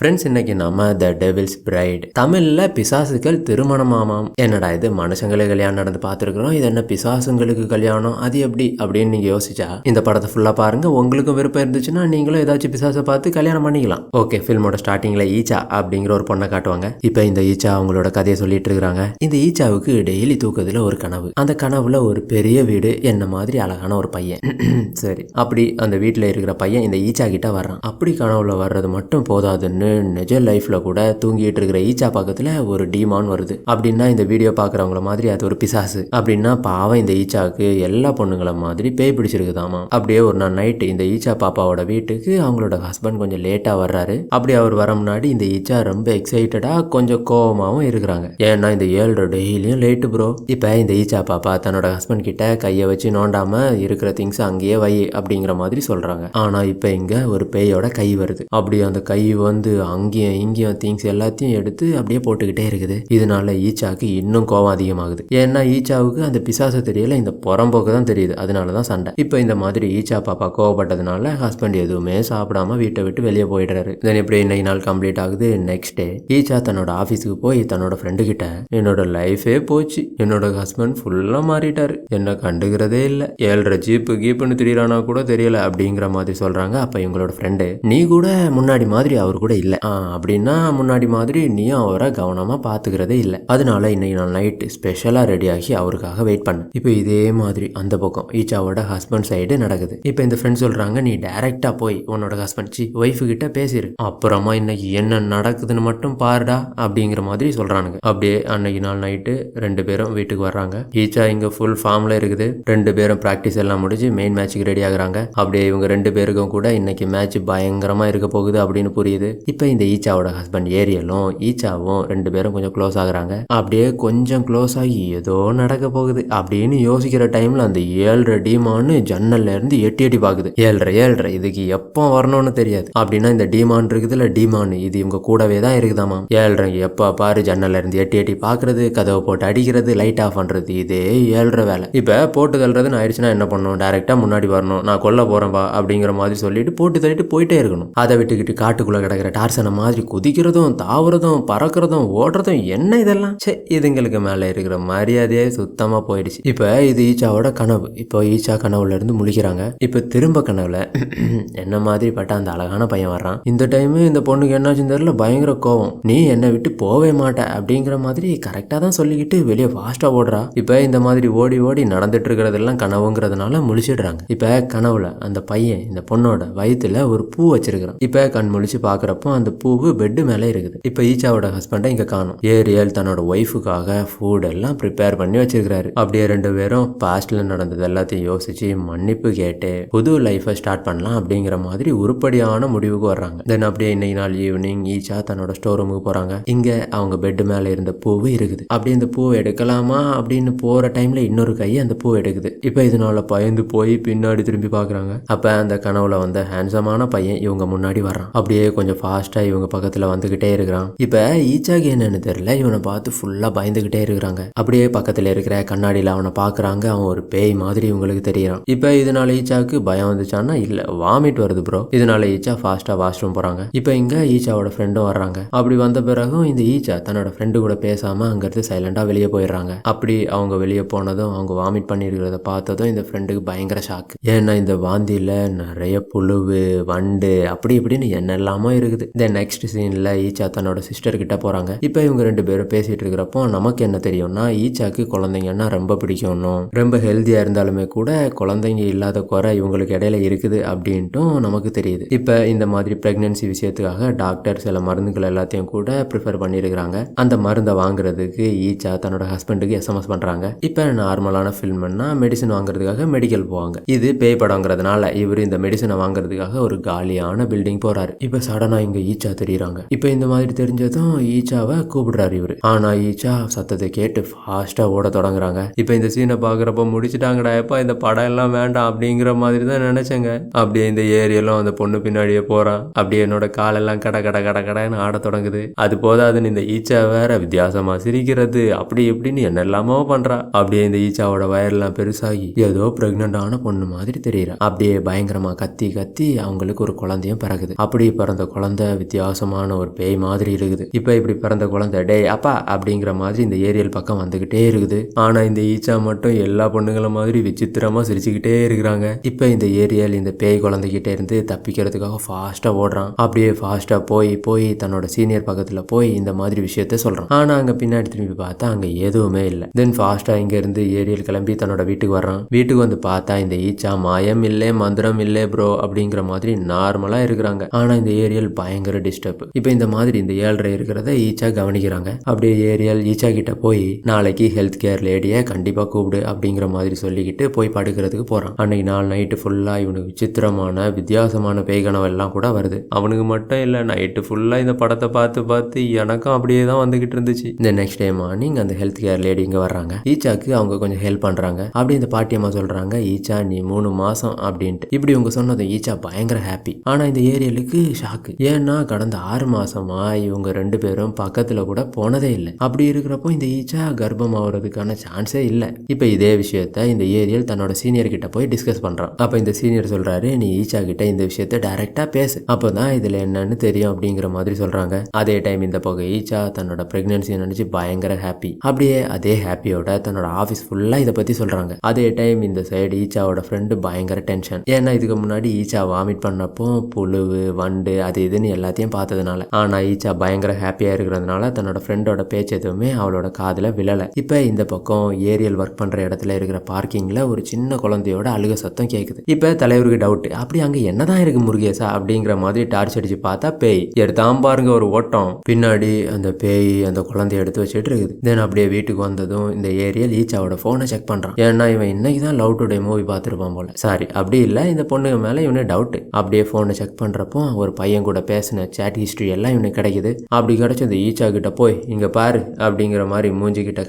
Friends இன்னைக்கு நம்ம த devil's bright தமிழில் பிசாசுகள் திருமணமாமாம். என்னடா இது மனுஷங்களே கல்யாணம் நடந்து பார்த்துருக்குறோம். இது என்ன பிசாசுங்களுக்கு கல்யாணம்? அது எப்படி? அப்படின்னு நீங்கள் யோசிச்சா இந்த படத்தை ஃபுல்லாக பாருங்கள் உங்களுக்கும் விருப்பம் இருந்துச்சுன்னா நீங்களும் ஏதாச்சும் பிசாசை பார்த்து கல்யாணம் பண்ணிக்கலாம். ஓகே ஃபில்மோட ஸ்டார்டிங்கில் ஈச்சா அப்படிங்கிற ஒரு பொண்ணை காட்டுவாங்க. இப்போ இந்த ஈச்சா அவங்களோட கதையை சொல்லிட்டு இருக்கிறாங்க இந்த ஈச்சாவுக்கு டெய்லி தூக்கத்தில் ஒரு கனவு. அந்த கனவுல ஒரு பெரிய வீடு என்ன மாதிரி அழகான ஒரு பையன். சரி அப்படி அந்த வீட்டில் இருக்கிற பையன் இந்த ஈச்சா கிட்ட வர்றான். அப்படி கனவுல வர்றது மட்டும் போதாதுன்னு நிஜ லைஃப்ல கூட தூங்கிட்டு இருக்கிற ஈச்சா பக்கத்துல ஒரு டீமான் வருது. அப்படின்னா இந்த வீடியோ பார்க்குறவங்கள மாதிரி அது ஒரு பிசாசு. அப்படின்னா பாவம் இந்த ஈச்சாவுக்கு எல்லா பொண்ணுங்கள மாதிரி பேய் பிடிச்சிருக்குதாமா. அப்படியே ஒரு நாள் நைட்டு இந்த ஈச்சா பாப்பாவோட வீட்டுக்கு அவங்களோட ஹஸ்பண்ட் கொஞ்சம் லேட்டா வர்றாரு. அப்படி அவர் வர முன்னாடி இந்த ஈச்சா ரொம்ப எக்ஸைட்டடா கொஞ்சம் கோவமாவும் இருக்கிறாங்க. ஏன்னா இந்த ஏழரை டெய்லியும் லேட்டு ப்ரோ இப்போ இந்த ஈச்சா பாப்பா தன்னோட ஹஸ்பண்ட் கிட்ட கையை வச்சு நோண்டாம இருக்கிற திங்ஸ் அங்கேயே வை அப்படிங்கிற மாதிரி சொல்றாங்க. ஆனா இப்போ இங்க ஒரு பேயோட கை வருது. அப்படி அந்த கை வந்து அங்கேயும் இங்கேயும் திங்ஸ் எல்லாத்தையும் எடுத்து அப்படியே போட்டுக்கிட்டே இருக்குது. இதனால ஈச்சாக்கு இன்னும் கோவம் அதிகமாகுது. ஏன்னா ஈச்சாவுக்கு அந்த பிசாசு தெரியல இந்த புறம்போக்கு தான் தெரியுது. அதனால தான் சண்டை. இப்போ இந்த மாதிரி ஈச்சா பாப்பா கோவப்பட்டதுனால ஹஸ்பண்ட் எதுவுமே சாப்பிடாம வீட்டை விட்டு வெளியே போயிடுறாரு. தென் இப்படி இன்னைக்கு நாள் கம்ப்ளீட் ஆகுது. நெக்ஸ்ட் டே ஈச்சா தன்னோட ஆஃபீஸுக்கு போய் தன்னோட ஃப்ரெண்டு கிட்ட என்னோட லைஃபே போச்சு. என்னோட ஹஸ்பண்ட் ஃபுல்லாக மாறிட்டாரு. என்ன கண்டுக்கிறதே இல்லை. ஏழரை ஜீப்பு கீப்புன்னு திடீரானா கூட தெரியல. அப்படிங்கிற மாதிரி சொல்றாங்க. அப்போ இவங்களோட ஃப்ரெண்டு நீ கூட முன்னாடி மாதிரி அவர் கூட இல்லை. ஆ அப்படின்னா முன்னாடி மாதிரி நீயும் அவரை கவனமாக பார்த்துக்கிறதே இல்லை. அதனால இன்னைக்கு நான் நைட்டு ஸ்பெஷலாக ரெடி ஆகி அவருக்காக வெயிட் பண்ணேன். இப்போ இதே மாதிரி அந்த பக்கம் ஈச்சாவோட ஹஸ்பண்ட் சைடு நடக்குது. இப்போ இந்த ஃப்ரெண்ட் சொல்கிறாங்க நீ டேரெக்டாக போய் உன்னோட ஹஸ்பண்ட் சி ஒய்ஃபு கிட்ட பேசிடு அப்புறமா இன்னைக்கு என்ன நடக்குதுன்னு மட்டும் பாருடா அப்படிங்கிற மாதிரி சொல்கிறானுங்க அப்படியே அன்னைக்கு நாள் நைட்டு ரெண்டு பேரும் வீட்டுக்கு வர்றாங்க. ஈச்சா இங்கே ஃபுல் ஃபார்மில் இருக்குது. ரெண்டு பேரும் ப்ராக்டிஸ் எல்லாம் முடிஞ்சு மெயின் மேட்ச்சுக்கு ரெடி ஆகுறாங்க. அப்படியே இவங்க ரெண்டு பேருக்கும் கூட இன்னைக்கு மேட்ச் பயங்கரமாக இருக்க போகுது அப்படின்னு புரியுது. இப்போ இந்த ஈச்சாவோட ஹஸ்பண்ட் ஏரியலும் ஈச்சாவும் ரெண்டு பேரும் கொஞ்சம் க்ளோஸ் ஆகுறாங்க. அப்படியே கொஞ்சம் க்ளோஸ் ஆகி ஏதோ நடக்க போகுது அப்படின்னு யோசிக்கிற டைம்ல அந்த ஏழரை டீமான்னு ஜன்னல்ல இருந்து எட்டி எட்டி பாக்குது. ஏழரை ஏழரை இதுக்கு எப்போ வரணும்னு தெரியாது. அப்படின்னா இந்த டீமான் இருக்குதுல டீமான் இது இவங்க கூடவே தான் இருக்குதாமா? ஏழரை எப்போ பாரு ஜன்னல்ல இருந்து எட்டி எட்டி பாக்குறது கதவை போட்டு அடிக்கிறது லைட் ஆஃப் பண்றது இதே ஏழரை வேலை. இப்போ போட்டு தள்ளுறதுன்னு ஆயிடுச்சுன்னா என்ன பண்ணணும்? டைரக்டா முன்னாடி வரணும். நான் கொல்ல போறேன்பா அப்படிங்கிற மாதிரி சொல்லிட்டு போட்டு தள்ளிட்டு போயிட்டே இருக்கணும். அதை விட்டுக்கிட்டு காட்டுக்குள்ள கிடக்கிற டார்சனை மாதிரி குதிக்கிறதும் தாவுறதும் பறக்கிறதும் ஓடுறதும் என்ன இதெல்லாம்? சே இதுங்களுக்கு மேலே இருக்கிற மரியாதையே சுத்தமாக போயிடுச்சு. இப்போ இது ஈச்சாவோட கனவு. இப்போ ஈச்சா கனவுல இருந்து முழிக்கிறாங்க. இப்போ திரும்ப கனவுல என்ன மாதிரி பட்ட அந்த அழகான பையன் வர்றான்? இந்த டைமு இந்த பொண்ணுக்கு என்னாச்சுன்னு தெரியல பயங்கர கோவம். நீ என்னை விட்டு போவே மாட்ட அப்படிங்கிற மாதிரி கரெக்டாக தான் சொல்லிக்கிட்டு வெளியே ஃபாஸ்ட்டாக ஓடுறா. இப்போ இந்த மாதிரி ஓடி ஓடி நடந்துட்டு இருக்கிறதெல்லாம் கனவுங்கிறதுனால முழிச்சிடுறாங்க. இப்போ கனவுல அந்த பையன் இந்த பொண்ணோட வயிற்றுல ஒரு பூ வச்சிருக்கிறான். இப்போ கண் முழிச்சு பார்க்குறப்போ அந்த பூவு பெட்டு மேலே இருக்குது. இப்போ ஈச்சாவோட ஹஸ்பண்டை இங்கே காணும். ஏரியல் தன்னோட ஒய்ஃபுக்காக ஃபுட் எல்லாம் ப்ரிப்பேர் பண்ணி வச்சிருக்கிறாரு. அப்படியே ரெண்டு பேரும் பாஸ்ட்ல நடந்தது எல்லாத்தையும் யோசிச்சு மன்னிப்பு கேட்டு புது லைஃபை ஸ்டார்ட் பண்ணலாம் அப்படிங்கிற மாதிரி உருப்படியான முடிவுக்கு வர்றாங்க. தென் அப்படியே இன்னைக்கு நாள் ஈவினிங் ஈச்சா தன்னோட ஸ்டோர் ரூமுக்கு போறாங்க. இங்க அவங்க பெட் மேலே இருந்த பூவு இருக்குது. அப்படி இந்த பூவை எடுக்கலாமா அப்படின்னு போற டைம்ல இன்னொரு கை அந்த பூ எடுக்குது. இப்போ இதனால பயந்து போய் பின்னாடி திரும்பி பார்க்குறாங்க. அப்ப அந்த கனவுல வந்த ஹேண்ட்ஸமான பையன் இவங்க முன்னாடி வர்றான். அப்படியே கொஞ்சம் ஃபாஸ்ட் ஃபாஸ்ட்டாக இவங்க பக்கத்தில் வந்துக்கிட்டே இருக்கிறான். இப்போ ஈச்சாக்கு என்னன்னு தெரியல இவனை பார்த்து ஃபுல்லாக பயந்துக்கிட்டே இருக்கிறாங்க. அப்படியே பக்கத்தில் இருக்கிற கண்ணாடியில் அவனை பார்க்குறாங்க அவன் ஒரு பேய் மாதிரி இவங்களுக்கு தெரியறான். இப்போ இதனால ஈச்சாக்கு பயம் வந்துச்சான்னா இல்லை வாமிட் வருது ப்ரோ இதனால ஈச்சா ஃபாஸ்ட்டாக வாஷ்ரூம் போகிறாங்க இப்போ இங்கே ஈச்சாவோட ஃப்ரெண்டும் வர்றாங்க. அப்படி வந்த பிறகும் இந்த ஈச்சா தன்னோட ஃப்ரெண்டு கூட பேசாமல் அங்கேருந்து சைலண்டாக வெளியே போயிடுறாங்க. அப்படி அவங்க வெளியே போனதும் அவங்க வாமிட் பண்ணியிருக்கிறத பார்த்ததும் இந்த ஃப்ரெண்டுக்கு பயங்கர ஷாக் ஏன்னா இந்த வாந்தியில் நிறைய புழுவு வண்டு அப்படி இப்படின்னு என்னெல்லாமோ இருக்குது. தென் நெக்ஸ்ட் சீனில் ஈச்சா தன்னோட சிஸ்டர் கிட்ட இப்போ இவங்க ரெண்டு பேரும் பேசிகிட்டு இருக்கிறப்போ நமக்கு என்ன தெரியும்னா ஈச்சாக்கு குழந்தைங்கன்னா ரொம்ப பிடிக்கணும் ரொம்ப ஹெல்த்தியாக இருந்தாலுமே கூட குழந்தைங்க இல்லாத குறை இவங்களுக்கு இடையில இருக்குது அப்படின்ட்டும் நமக்கு தெரியுது. இப்போ இந்த மாதிரி பிரெக்னன்சி விஷயத்துக்காக டாக்டர் சில மருந்துகள் எல்லாத்தையும் கூட ப்ரிஃபர் பண்ணியிருக்கிறாங்க அந்த மருந்தை வாங்குறதுக்கு ஈச்சா தன்னோட ஹஸ்பண்டுக்கு எஸ்எம்எஸ் பண்ணுறாங்க இப்போ நார்மலான ஃபில்ம்னா மெடிசன் வாங்குறதுக்காக மெடிக்கல் போவாங்க. இது பேய் படங்கிறதுனால இவர் இந்த மெடிசனை வாங்குறதுக்காக ஒரு காலியான பில்டிங் போறாரு. இப்போ சடனாக இங்க ஈச்சா தெரியுறாங்க. இப்போ இந்த மாதிரி தெரிஞ்சதும் ஈச்சாவை கூப்பிடுறாரு இவரு. ஆனா ஈச்சா சத்தத்தை கேட்டு ஃபாஸ்டா ஓட தொடங்குறாங்க. இப்போ இந்த சீனை பாக்குறப்ப முடிச்சிட்டாங்கடா எப்பா இந்த படம் எல்லாம் வேண்டாம் அப்படிங்கிற மாதிரி தான் நினைச்சேங்க. அப்படியே இந்த ஏரியெல்லாம் அந்த பொண்ணு பின்னாடியே போறான். அப்படியே என்னோட காலெல்லாம் கட கட கட கடன்னு ஆட தொடங்குது. அது போதாதுன்னு இந்த ஈச்சா வேற வித்தியாசமா சிரிக்கிறது அப்படி இப்படின்னு என்னெல்லாமோ பண்றா. அப்படியே இந்த ஈச்சாவோட வயர்லாம் பெருசாகி ஏதோ பிரெக்னண்டான பொண்ணு மாதிரி தெரியுறா அப்படியே பயங்கரமா கத்தி கத்தி அவங்களுக்கு ஒரு குழந்தையும் பிறகுது. அப்படி பிறந்த குழந்தை வித்தியாசமான ஒரு பேய் மாதிரி இருக்குது. இப்போ இப்படி பிறந்த குழந்தை டே அப்பா அப்படிங்கிற மாதிரி இந்த ஏரியல் பக்கம் வந்துகிட்டே இருக்குது. ஆனால் இந்த ஈச்சா மட்டும் எல்லா பொண்ணுங்கள மாதிரி விசித்திரமாக சிரிச்சுக்கிட்டே இருக்கிறாங்க. இப்போ இந்த ஏரியல் இந்த பேய் குழந்தைகிட்ட இருந்து தப்பிக்கிறதுக்காக ஃபாஸ்ட்டாக ஓடுறான். அப்படியே ஃபாஸ்ட்டாக போய் போய் தன்னோட சீனியர் பக்கத்தில் போய் இந்த மாதிரி விஷயத்த சொல்கிறான் ஆனால் அங்கே பின்னாடி திரும்பி பார்த்தா அங்கே எதுவுமே இல்லை. தென் ஃபாஸ்ட்டாக இங்கேருந்து ஏரியல் கிளம்பி தன்னோட வீட்டுக்கு வர்றான். வீட்டுக்கு வந்து பார்த்தா இந்த ஈச்சா மாயம் இல்லை மந்திரம் இல்லை ப்ரோ அப்படிங்கிற மாதிரி நார்மலாக இருக்கிறாங்க. ஆனால் இந்த ஏரியல் பயங்கர டிஸ்டர்ப் இப்போ இந்த மாதிரி இந்த ஏழ்ரை இருக்கிறத ஈச்சா கவனிக்கிறாங்க. அப்படியே ஏரியல் ஈச்சா கிட்ட போய் நாளைக்கு ஹெல்த் கேர் லேடியை கண்டிப்பாக கூப்பிடு அப்படிங்கிற மாதிரி சொல்லிக்கிட்டு போய் படுக்கிறதுக்கு போகிறான் அன்னைக்கு நாலு நைட்டு ஃபுல்லாக இவனுக்கு விசித்திரமான வித்தியாசமான பேய்கனவு எல்லாம் கூட வருது. அவனுக்கு மட்டும் இல்லை நைட்டு ஃபுல்லாக இந்த படத்தை பார்த்து பார்த்து எனக்கும் அப்படியே தான் வந்துகிட்டு இருந்துச்சு. இந்த நெக்ஸ்ட் டே மார்னிங் அந்த ஹெல்த் கேர் லேடி இங்கே வர்றாங்க. ஈச்சாக்கு அவங்க கொஞ்சம் ஹெல்ப் பண்ணுறாங்க அப்படி இந்த பாட்டியம்மா சொல்கிறாங்க ஈச்சா நீ மூணு மாதம் அப்படின்ட்டு. இப்படி இவங்க சொன்னதும் ஈச்சா பயங்கர ஹாப்பி ஆனால் இந்த ஏரியலுக்கு ஷாக்கு ஏன்னா கடந்த ஆறு மாசமா இவங்க ரெண்டு பேரும் பக்கத்துல கூட போனதே இல்லை. அப்படி இருக்கிறப்போ இந்த ஈச்சா கர்ப்பம் ஆகுறதுக்கான சான்ஸே இல்லை. இப்போ இதே விஷயத்த இந்த ஏரியல் தன்னோட சீனியர் கிட்ட போய் டிஸ்கஸ் பண்றான். அப்ப இந்த சீனியர் சொல்றாரு நீ ஈச்சா கிட்ட இந்த விஷயத்த டைரக்டா பேசு. அப்பதான் இதுல என்னன்னு தெரியும் அப்படிங்கிற மாதிரி சொல்றாங்க. அதே டைம் இந்த பக்கம் ஈச்சா தன்னோட பிரெக்னன்சி நினைச்சு பயங்கர ஹாப்பி. அப்படியே அதே ஹாப்பியோட தன்னோட ஆஃபீஸ் ஃபுல்லா இதை பத்தி சொல்றாங்க. அதே டைம் இந்த சைடு ஈச்சாவோட ஃப்ரெண்டு பயங்கர டென்ஷன். ஏன்னா இதுக்கு முன்னாடி ஈச்சா வாமிட் பண்ணப்போ புழுவு வண்டு அது இதுன்னு எல்லாத்தையும் பார்த்ததுனால. ஆனா ஈச்சா பயங்கர ஹாப்பியா இருக்கிறதுனால தன்னோட ஃப்ரெண்டோட பேச்சு எதுவுமே அவளோட காதுல விழல. இப்ப இந்த பக்கம் ஏரியல் ஒர்க் பண்ற இடத்துல இருக்கிற பார்க்கிங்ல ஒரு சின்ன குழந்தையோட அழுக சத்தம் கேக்குது. இப்ப தலைவருக்கு டவுட் அப்படி அங்க என்னதான் இருக்கு முருகேசா? அப்படிங்கிற மாதிரி டார்ச் அடிச்சு பார்த்தா பேய். எடுத்தாம் பாருங்க ஒரு ஓட்டம். பின்னாடி அந்த பேய் அந்த குழந்தைய எடுத்து வச்சுட்டு இருக்குது. தென் அப்படியே வீட்டுக்கு வந்ததும் இந்த ஏரியல் ஈச்சாவோட போனை செக் பண்றான். ஏன்னா இவன் இன்னைக்கு தான் லவ் டுடே மூவி பார்த்துருப்பான் போல. சாரி அப்படி இல்லை இந்த பொண்ணுங்க மேல இவனு டவுட் அப்படியே போனை செக் பண்றப்போ ஒரு பையன் கூட பேசின சேட் ஹிஸ்ட்ரி எல்லாம் இவனுக்கு கிடைக்குது. அப்படி கிடைச்ச இந்த ஈச்சா கிட்ட போய் இங்க பாரு அப்படிங்கிற மாதிரி மூஞ்சி கிட்ட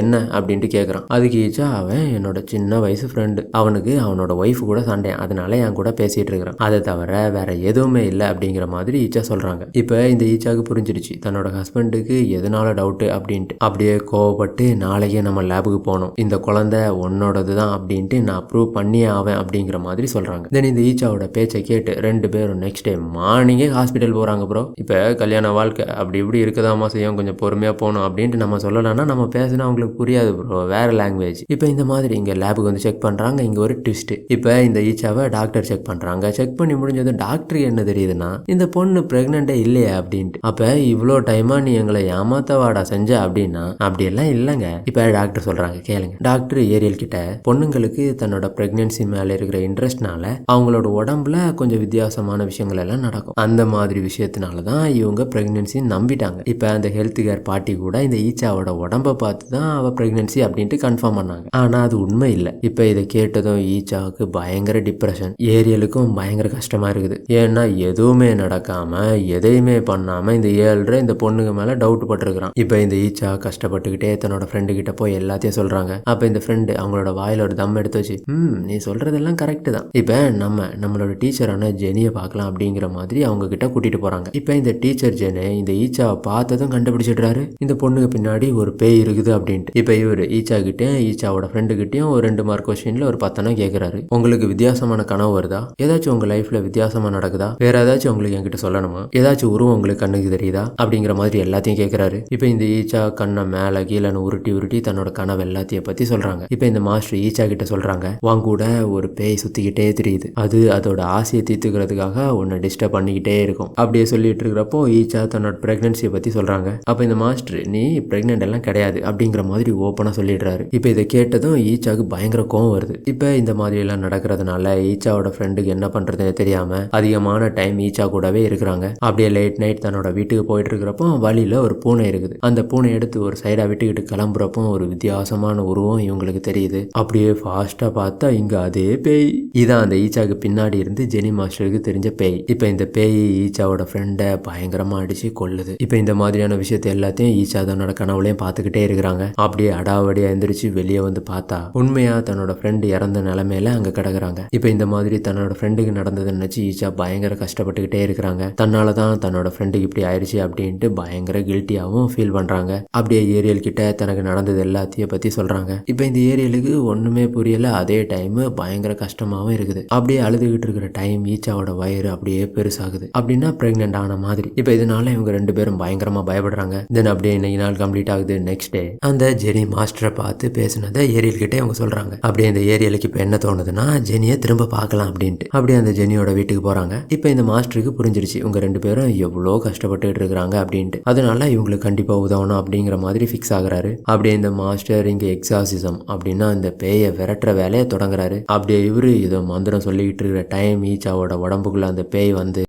என்ன அப்படின்ட்டு கேட்குறான் அதுக்கு ஈச்சா அவன் என்னோட சின்ன வயசு ஃப்ரெண்டு அவனுக்கு அவனோட ஒய்ஃப் கூட சண்டை. அதனால என் கூட பேசிட்டு இருக்கிறான். அதை தவிர வேற எதுவுமே இல்லை அப்படிங்கிற மாதிரி ஈச்சா சொல்றாங்க. இப்போ இந்த ஈச்சாக்கு புரிஞ்சிருச்சு தன்னோட ஹஸ்பண்டுக்கு எதனால டவுட்டு அப்படின்ட்டு. அப்படியே கோவப்பட்டு நாளைக்கே நம்ம லேபுக்கு போகணும். இந்த குழந்தை உன்னோடது தான் அப்படின்ட்டு நான் ப்ரூவ் பண்ணியே ஆவேன் அப்படிங்கிற மாதிரி சொல்றாங்க. தென் இந்த ஈச்சாவோட பேச்சை கேட்டு ரெண்டு பேரும் நெக்ஸ்ட் டே மார்னிங்கே ஹாஸ்பிட்டல் ஹாஸ்பிட்டல் போகிறாங்க ப்ரோ இப்போ கல்யாண வாழ்க்கை அப்படி இப்படி இருக்கதாமா செய்யும் கொஞ்சம் பொறுமையாக போகணும் அப்படின்ட்டு நம்ம சொல்லலைன்னா நம்ம பேசினா அவங்களுக்கு புரியாது ப்ரோ வேறு லாங்குவேஜ் இப்போ இந்த மாதிரி இங்கே லேபுக்கு வந்து செக் பண்ணுறாங்க இங்கே ஒரு ட்விஸ்ட்டு இப்போ இந்த ஈச்சாவை டாக்டர் செக் பண்ணுறாங்க செக் பண்ணி முடிஞ்சதும் டாக்டருக்கு என்ன தெரியுதுன்னா இந்த பொண்ணு ப்ரெக்னெண்ட்டே இல்லையா அப்படின்ட்டு. அப்போ இவ்வளோ டைமாக நீ எங்களை ஏமாத்தவாடா செஞ்ச அப்படின்னா அப்படியெல்லாம் இல்லைங்க. இப்போ டாக்டர் சொல்கிறாங்க கேளுங்க. டாக்டர் ஏரியல் கிட்ட பொண்ணுங்களுக்கு தன்னோட ப்ரெக்னென்சி மேலே இருக்கிற இன்ட்ரெஸ்ட்னால அவங்களோட உடம்புல கொஞ்சம் வித்தியாசமான விஷயங்கள் எல்லாம் நடக்கும். அந்த மாதிரி விஷயத்தினால தான் இவங்க ப்ரெக்னென்சின்னு நம்பிட்டாங்க. இப்போ அந்த ஹெல்த் கேர் பாட்டி கூட இந்த ஈச்சாவோட உடம்ப பார்த்து தான் அவள் ப்ரெக்னென்சி அப்படின்ட்டு கன்ஃபார்ம் பண்ணாங்க. ஆனால் அது உண்மை இல்லை. இப்போ இதை கேட்டதும் ஈச்சாவுக்கு பயங்கர டிப்ரெஷன் ஏரியலுக்கும் பயங்கர கஷ்டமாக இருக்குது. ஏன்னா எதுவுமே நடக்காமல் எதையுமே பண்ணாமல் இந்த ஏழ்ரை இந்த பொண்ணுங்க மேலே டவுட் பட்டிருக்கிறான். இப்போ இந்த ஈச்சா கஷ்டப்பட்டுக்கிட்டே தன்னோட ஃப்ரெண்டு கிட்ட போய் எல்லாத்தையும் சொல்கிறாங்க அப்போ இந்த ஃப்ரெண்டு அவங்களோட வாயில் ஒரு தம் எடுத்து வச்சு ம் நீ சொல்கிறதெல்லாம் கரெக்டு தான். இப்போ நம்ம நம்மளோட டீச்சரான ஜெனியை பார்க்கலாம் அப்படிங்கிற மாதிரி அவங்க கிட்ட கூட்டிட்டு போறாங்க. இப்போ இந்த டீச்சர் ஜெனு இந்த ஈச்சாவை பார்த்ததும் கண்டுபிடிச்சிடுறாரு. இந்த பொண்ணுக்கு பின்னாடி ஒரு பேய் இருக்குது அப்படின்ட்டு. இப்போ இவர் ஈச்சா கிட்டயும் ஈச்சாவோட ஃப்ரெண்டு கிட்டயும் ஒரு ரெண்டு மார்க் கொஸ்டின்ல ஒரு பத்தனா கேட்குறாரு உங்களுக்கு வித்தியாசமான கனவு வருதா? ஏதாச்சும் உங்க லைஃப்ல வித்தியாசமா நடக்குதா? வேற ஏதாச்சும் உங்களுக்கு என்கிட்ட சொல்லணுமா? ஏதாச்சும் உருவம் உங்களுக்கு கண்ணுக்கு தெரியுதா? அப்படிங்கிற மாதிரி எல்லாத்தையும் கேட்குறாரு இப்போ இந்த ஈச்சா கண்ணை மேலே கீழேன்னு உருட்டி உருட்டி தன்னோட கனவு எல்லாத்தையும் பத்தி சொல்றாங்க. இப்போ இந்த மாஸ்டர் ஈச்சா கிட்ட சொல்றாங்க வாங்க கூட ஒரு பேய் சுத்திக்கிட்டே தெரியுது. அது அதோட ஆசையை தீர்த்துக்கிறதுக்காக உன்னை டிஸ்டர்ப் பண்ணிக்கிட்டே இருக்கும். அப்படியே சொல்லிட்டு இருக்கிறப்போ ஈச்சா தன்னோட பிரெக்னன்சியை பத்தி சொல்றாங்க. அப்போ இந்த மாஸ்டர் நீ பிரெக்னென்ட் எல்லாம் கிடையாது அப்படிங்கிற மாதிரி ஓப்பனாக சொல்லிடுறாரு. இப்போ இதை கேட்டதும் ஈச்சாவுக்கு பயங்கர கோவம் வருது. இப்போ இந்த மாதிரி எல்லாம் நடக்கிறதுனால ஈச்சாவோட ஃப்ரெண்டுக்கு என்ன பண்றதுன்னு தெரியாம அதிகமான டைம் ஈச்சா கூடவே இருக்கிறாங்க. அப்படியே லேட் நைட் தன்னோட வீட்டுக்கு போயிட்டு இருக்கிறப்போ வழியில ஒரு பூனை இருக்குது. அந்த பூனை எடுத்து ஒரு சைடா விட்டுக்கிட்டு கிளம்புறப்போ ஒரு வித்தியாசமான உருவம் இவங்களுக்கு தெரியுது. அப்படியே ஃபாஸ்டா பார்த்தா இங்க அதே பேய். இதான் அந்த ஈச்சாக்கு பின்னாடி இருந்து ஜெனி மாஸ்டருக்கு தெரிஞ்ச பேய். இப்போ இந்த பேய் ஈச்சாவோட ஃப்ரெண்டை பயங்கரமாக அடிச்சு கொள்ளுது இப்போ இந்த மாதிரியான விஷயத்தை எல்லாத்தையும் ஈச்சா தன்னோட கனவுலையும் பார்த்துக்கிட்டே இருக்கிறாங்க. அப்படியே அடாவடியாக எந்திரிச்சு வெளியே வந்து பார்த்தா உண்மையாக தன்னோட ஃப்ரெண்டு இறந்த நிலமையில அங்கே கிடக்குறாங்க. இப்போ இந்த மாதிரி தன்னோட ஃப்ரெண்டுக்கு நடந்ததை நினச்சி ஈச்சா பயங்கர கஷ்டப்பட்டுக்கிட்டே இருக்கிறாங்க. தன்னால தான் தன்னோட ஃப்ரெண்டுக்கு இப்படி ஆயிடுச்சு அப்படின்ட்டு பயங்கர கில்ட்டியாகவும் ஃபீல் பண்ணுறாங்க அப்படியே ஏரியல் கிட்ட தனக்கு நடந்தது எல்லாத்தையும் பற்றி சொல்கிறாங்க இப்போ இந்த ஏரியலுக்கு ஒன்றுமே புரியல. அதே டைம் பயங்கர கஷ்டமாகவும் இருக்குது. அப்படியே அழுதுகிட்டு இருக்கிற டைம் ஈச்சாவோட வயிறு அப்படியே பெருசாகுது. அப்படி அப்படின்னா ப்ரெக்னென்ட் ஆன மாதிரி. இப்போ இதனால இவங்க ரெண்டு பேரும் பயங்கரமா பயப்படுறாங்க. தென் அப்படியே இன்னைக்கு நாள் கம்ப்ளீட் ஆகுது நெக்ஸ்ட் டே அந்த ஜெனி மாஸ்டரை பார்த்து பேசினதை ஏரியல் கிட்டே அவங்க சொல்றாங்க. அப்படியே இந்த ஏரியலுக்கு இப்போ என்ன தோணுதுன்னா ஜெனியை திரும்ப பார்க்கலாம் அப்படின்ட்டு. அப்படியே அந்த ஜெனியோட வீட்டுக்கு போறாங்க. இப்போ இந்த மாஸ்டருக்கு புரிஞ்சிருச்சு இவங்க ரெண்டு பேரும் எவ்வளோ கஷ்டப்பட்டுட்டு இருக்கிறாங்க அப்படின்ட்டு. அதனால இவங்களுக்கு கண்டிப்பா உதவணும் அப்படிங்கிற மாதிரி ஃபிக்ஸ் ஆகுறாரு. அப்படியே இந்த மாஸ்டர் இங்க எக்ஸாசிசம் அப்படின்னா இந்த பேயை விரட்டுற வேலையை தொடங்குறாரு. அப்படியே இவரு ஏதோ மந்திரம் சொல்லிக்கிட்டு இருக்கிற டைம் ஈச்சாவோட உடம்புக்குள்ள அந்த பேய் வந்து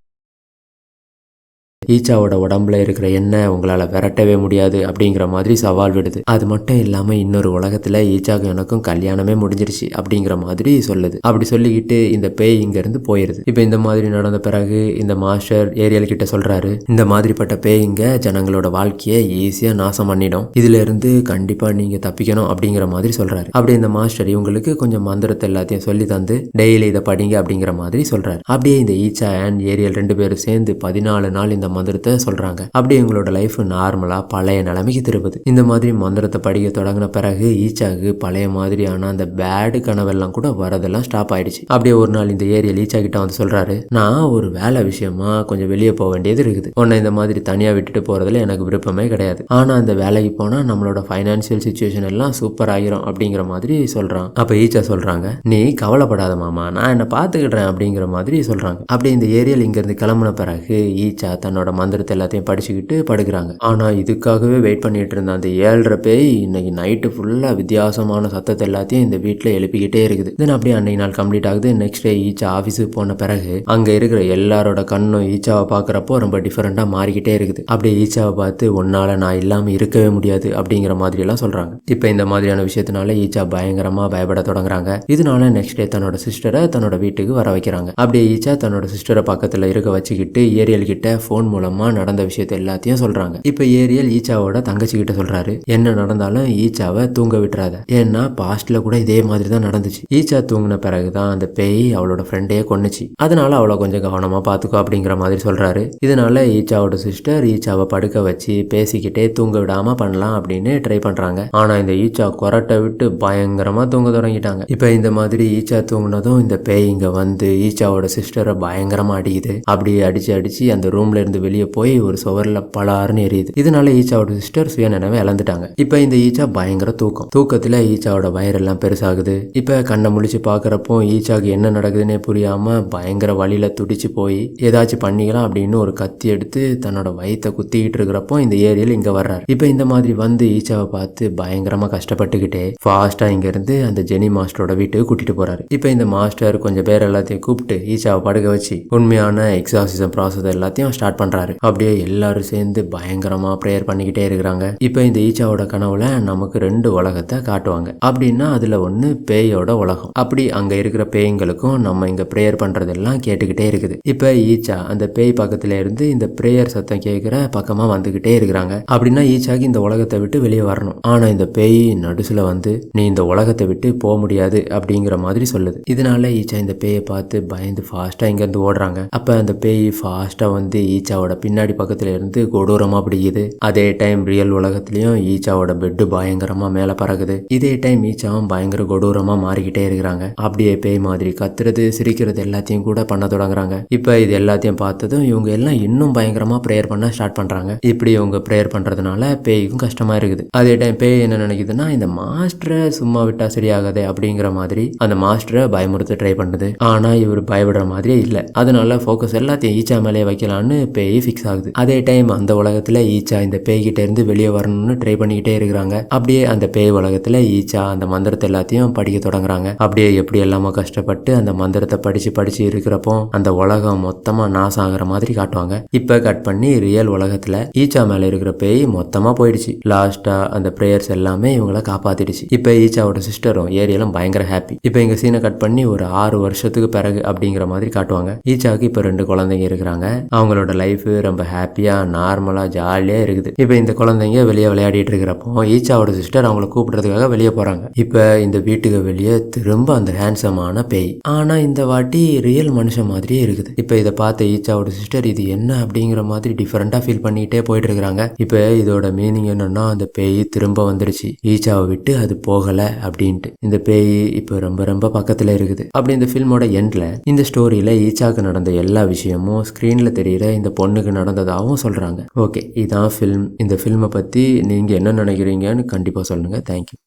ஈச்சாவோட உடம்புல இருக்கிற எண்ணெய் உங்களால் விரட்டவே முடியாது அப்படிங்கிற மாதிரி சவால் விடுது. அது மட்டும் இல்லாமல் இன்னொரு உலகத்தில் ஈச்சாக்கும் எனக்கும் கல்யாணமே முடிஞ்சிருச்சு அப்படிங்கிற மாதிரி சொல்லுது. அப்படி சொல்லிக்கிட்டு இந்த பேய் இங்கேருந்து போயிடுது இப்போ இந்த மாதிரி நடந்த பிறகு இந்த மாஸ்டர் ஏரியல் கிட்ட சொல்கிறாரு இந்த மாதிரிப்பட்ட பேய்ங்க ஜனங்களோட வாழ்க்கையை ஈஸியாக நாசம் பண்ணிடும். இதுல இருந்து கண்டிப்பாக நீங்கள் தப்பிக்கணும் அப்படிங்கிற மாதிரி சொல்கிறாரு அப்படி இந்த மாஸ்டர் இவங்களுக்கு கொஞ்சம் மந்திரத்தை எல்லாத்தையும் சொல்லி தந்து டெய்லி இதை படிங்க அப்படிங்கிற மாதிரி சொல்கிறாரு அப்படியே இந்த ஈச்சா அண்ட் ஏரியல் ரெண்டு பேரும் சேர்ந்து பதினாலு நாள் இந்த மந்திரத்தை சொல்றாங்க. அப்படி எங்களோட லைஃப் நார்மலா பழைய நிலைமைக்கு திரும்புது. இந்த மாதிரி மந்திரத்தை படிக்க தொடங்கின பிறகு ஈச்சாக்கு பழைய மாதிரியான அந்த பேடு கனவெல்லாம் கூட வரதெல்லாம் ஸ்டாப் ஆயிடுச்சு. அப்படியே ஒரு நாள் இந்த ஏரியல் ஈச்சா கிட்ட வந்து சொல்றாரு நான் ஒரு வேலை விஷயமா கொஞ்சம் வெளியே போக வேண்டியது இருக்குது. உன்னை இந்த மாதிரி தனியா விட்டுட்டு போறதுல எனக்கு விருப்பமே கிடையாது. ஆனா அந்த வேலைக்கு போனா நம்மளோட ஃபைனான்சியல் சுச்சுவேஷன் எல்லாம் சூப்பர் ஆகிரும் அப்படிங்கிற மாதிரி சொல்றான். அப்ப ஈச்சா சொல்றாங்க நீ கவலைப்படாத மாமா நான் என்ன பாத்துக்கிடுறேன் அப்படிங்கிற மாதிரி சொல்றாங்க. அப்படி இந்த ஏரியல் இங்க இருந்து கிளம்புன பிறகு ஈச்சா தன்னோட மந்திரத்தை எல்லாத்தையும் படிச்சுக்கிட்டு படுக்கிறாங்க. ஆனா இதுக்காகவே வெயிட் பண்ணிட்டு இருந்த அந்த ஏழரை பேய் இன்னைக்கு நைட்டு ஃபுல்லா வித்தியாசமான சத்தத்தை எல்லாத்தையும் இந்த வீட்டில் எழுப்பிக்கிட்டே இருக்குது. தென் அப்படியே அன்னைக்கு நாள் கம்ப்ளீட் ஆகுது. நெக்ஸ்ட் டே ஈச்சா ஆஃபீஸுக்கு போன பிறகு அங்க இருக்கிற எல்லாரோட கண்ணும் ஈச்சாவை பார்க்குறப்போ ரொம்ப டிஃப்ரெண்டா மாறிக்கிட்டே இருக்குது. அப்படியே ஈச்சாவை பார்த்து உன்னால நான் இல்லாமல் இருக்கவே முடியாது அப்படிங்கிற மாதிரி எல்லாம் சொல்றாங்க. இப்போ இந்த மாதிரியான விஷயத்தினால ஈச்சா பயங்கரமா பயப்பட தொடங்குறாங்க. இதனால நெக்ஸ்ட் டே தன்னோட சிஸ்டரை தன்னோட வீட்டுக்கு வர வைக்கிறாங்க. அப்படியே ஈச்சா தன்னோட சிஸ்டரை பக்கத்தில் இருக்க வச்சுக்கிட்டு ஏரியல் கிட்ட ஃபோன் மூலமா நடந்த விஷயத்த எல்லாத்தையும் சொல்றாங்க. இப்போ ஏரியல் ஈச்சாவோட தங்கச்சி கிட்ட சொல்றாரு. என்ன நடந்தாலும் ஈச்சாவை தூங்க விட்டுறாத. ஏன்னா பாஸ்ட்ல கூட இதே மாதிரி தான் நடந்துச்சு. ஈச்சா தூங்கின பிறகுதான் அந்த பேய் அவளோட ஃப்ரெண்டையே கொன்னுச்சு. அதனால அவளை கொஞ்சம் கவனமா பாத்துக்கோ அப்படிங்கிற மாதிரி சொல்றாரு. இதனால ஈச்சாவோட சிஸ்டர் ஈச்சாவை படுக்க வச்சு பேசிக்கிட்டே தூங்க விடாம பண்ணலாம் அப்படின்னு ட்ரை பண்றாங்க. ஆனா இந்த ஈச்சா கொரட்டை விட்டு பயங்கரமா தூங்க தொடங்கிட்டாங்க. இப்போ இந்த மாதிரி ஈச்சா தூங்கினதும் இந்த பேய் இங்க வந்து ஈச்சாவோட சிஸ்டரை பயங்கரமா அடிக்குது. அப்படி அடிச்சு அடிச்சு அந்த ரூம்ல இருந்து வெளியே போய் ஒரு சுவரில் பலாருன்னு எரியுது. இதனால ஈச்சாவோட சிஸ்டர் சுய நினைவை இழந்துட்டாங்க. இப்போ இந்த ஈச்சா பயங்கர தூக்கம். தூக்கத்தில் ஈச்சாவோட வயிறெல்லாம் பெருசாகுது. இப்போ கண்ணை முழிச்சு பார்க்குறப்போ ஈச்சாக்கு என்ன நடக்குதுன்னே புரியாமல் பயங்கர வழியில் துடிச்சு போய் ஏதாச்சும் பண்ணிக்கலாம் அப்படின்னு ஒரு கத்தி எடுத்து தன்னோட வயிற்றை குத்திக்கிட்டு இருக்கிறப்போ இந்த ஏரியில் இங்கே வர்றாரு. இப்போ இந்த மாதிரி வந்து ஈச்சாவை பார்த்து பயங்கரமாக கஷ்டப்பட்டுக்கிட்டே ஃபாஸ்ட்டாக இங்கேருந்து அந்த ஜெனி மாஸ்டரோட வீட்டுக்கு கூட்டிகிட்டு போகிறாரு இப்போ இந்த மாஸ்டர் கொஞ்சம் பேர் எல்லாத்தையும் கூப்பிட்டு ஈச்சாவை படுக்க வச்சு உண்மையான எக்ஸாசிசம் ப்ராசஸ் எல்லாத்தையும் ஸ்டார்ட் பண்ணுறாரு அப்படியே எல்லாரும் சேர்ந்து பயங்கரமாக ப்ரேயர் பண்ணிக்கிட்டே இருக்கிறாங்க. இப்போ இந்த ஈச்சாவோட கனவுல நமக்கு ரெண்டு உலகத்தை காட்டுவாங்க. அப்படின்னா அதில் ஒன்று பேயோட உலகம். அப்படி அங்கே இருக்கிற பேய்ங்களுக்கும் நம்ம இங்கே ப்ரேயர் பண்றதெல்லாம் கேட்டுக்கிட்டே இருக்குது. இப்போ ஈச்சா அந்த பேய் பக்கத்தில் இருந்து இந்த ப்ரேயர் சத்தம் கேட்குற பக்கமாக வந்துக்கிட்டே இருக்கிறாங்க. அப்படின்னா ஈச்சாக்கு இந்த உலகத்தை விட்டு வெளியே வரணும். ஆனால் இந்த பேய் நடுசில் வந்து நீ இந்த உலகத்தை விட்டு போக முடியாது அப்படிங்கிற மாதிரி சொல்லுது. இதனால ஈச்சா இந்த பேயை பார்த்து பயந்து ஃபாஸ்ட்டாக இங்கேருந்து ஓடுறாங்க. அப்போ அந்த பேய் ஃபாஸ்ட்டாக வந்து ஈச்சாவோட பின்னாடி பக்கத்துல இருந்து கொடூரமா பிடிக்குது. அதே டைம் ரியல் உலகத்திலயும் ஈச்சாவோட பெட்டு பயங்கரமா மேல பறக்குது. இதே டைம் ஈச்சாவும் பயங்கர கொடூரமா மாறிக்கிட்டே இருக்கிறாங்க. அப்படியே பேய் மாதிரி கத்துறது சிரிக்கிறது எல்லாத்தையும் கூட பண்ண தொடங்குறாங்க. இப்ப இது எல்லாத்தையும் பார்த்ததும் இவங்க எல்லாம் இன்னும் பயங்கரமா ப்ரேயர் பண்ண ஸ்டார்ட் பண்றாங்க. இப்படி இவங்க ப்ரேயர் பண்றதுனால பேய்க்கும் கஷ்டமா இருக்குது. அதே டைம் பேய் என்ன நினைக்குதுன்னா இந்த மாஸ்டரை சும்மா விட்டா சரியாகாதே அப்படிங்கிற மாதிரி அந்த மாஸ்டரை பயமுறுத்த ட்ரை பண்ணுது. ஆனா இவர் பயப்படுற மாதிரியே இல்ல. அதனால ஃபோக்கஸ் எல்லாத்தையும் ஈச்சா மேலே வைக்கலான்னு பேய் ஃபிக்ஸ் ஆகுது. அதே டைம் அந்த உலகத்தில் ஈச்சா இந்த பேய்கிட்ட இருந்து வெளியே வரணும்னு ட்ரை பண்ணிக்கிட்டே இருக்கிறாங்க. அப்படியே அந்த பேய் உலகத்தில் ஈச்சா அந்த மந்திரத்தை எல்லாத்தையும் படிக்க தொடங்குறாங்க. அப்படியே எப்படி எல்லாமே கஷ்டப்பட்டு அந்த மந்திரத்தை படிச்சு படிச்சு இருக்கிறப்போ அந்த உலகம் மொத்தமாக நாசம் ஆகிற மாதிரி காட்டுவாங்க. இப்போ கட் பண்ணி ரியல் உலகத்தில் ஈச்சா மேலே இருக்கிற பேய் மொத்தமாக போயிடுச்சு. லாஸ்ட்டாக அந்த ப்ரேயர்ஸ் எல்லாமே இவங்கள காப்பாத்திடுச்சு. இப்போ ஈச்சாவோட சிஸ்டரும் ஏரியெல்லாம் பயங்கர ஹாப்பி இப்போ எங்கள் சீனை கட் பண்ணி ஒரு ஆறு வருஷத்துக்கு பிறகு அப்படிங்கிற மாதிரி காட்டுவாங்க. ஈச்சாவுக்கு இப்போ ரெண்டு குழந்தைங்க இருக்கிறாங்க. அவங்களோட லைஃப் லைஃபு ரொம்ப ஹாப்பியாக நார்மலாக ஜாலியாக இருக்குது. இப்போ இந்த குழந்தைங்க வெளியே விளையாடிட்டு இருக்கிறப்போ ஈச்சாவோட சிஸ்டர் அவங்கள கூப்பிடுறதுக்காக வெளியே போகிறாங்க இப்போ இந்த வீட்டுக்கு வெளியே திரும்ப அந்த ஹேண்ட்ஸமான பேய். ஆனால் இந்த வாட்டி ரியல் மனுஷன் மாதிரியே இருக்குது. இப்போ இதை பார்த்த ஈச்சாவோட சிஸ்டர் இது என்ன அப்படிங்கிற மாதிரி டிஃப்ரெண்ட்டாக ஃபீல் பண்ணிகிட்டே போயிட்டு இருக்கிறாங்க. இப்போ இதோட மீனிங் என்னன்னா அந்த பேய் திரும்ப வந்துடுச்சு ஈச்சாவை விட்டு அது போகலை அப்படின்ட்டு. இந்த பேய் இப்போ ரொம்ப ரொம்ப பக்கத்தில் இருக்குது. அப்படி இந்த ஃபில்மோட எண்டில் இந்த ஸ்டோரியில் ஈச்சாவுக்கு நடந்த எல்லா விஷயமும் ஸ்க்ரீனில் தெரிகிற இந்த பொண்ணுக்கு நடந்ததாகவும் சொல்கிறாங்க ஓகே இதான் ஃபில்ம் இந்த ஃபில்மை பற்றி நீங்கள் என்ன நினைக்கிறீங்கன்னு கண்டிப்பாக சொல்லுங்கள் தேங்க்யூ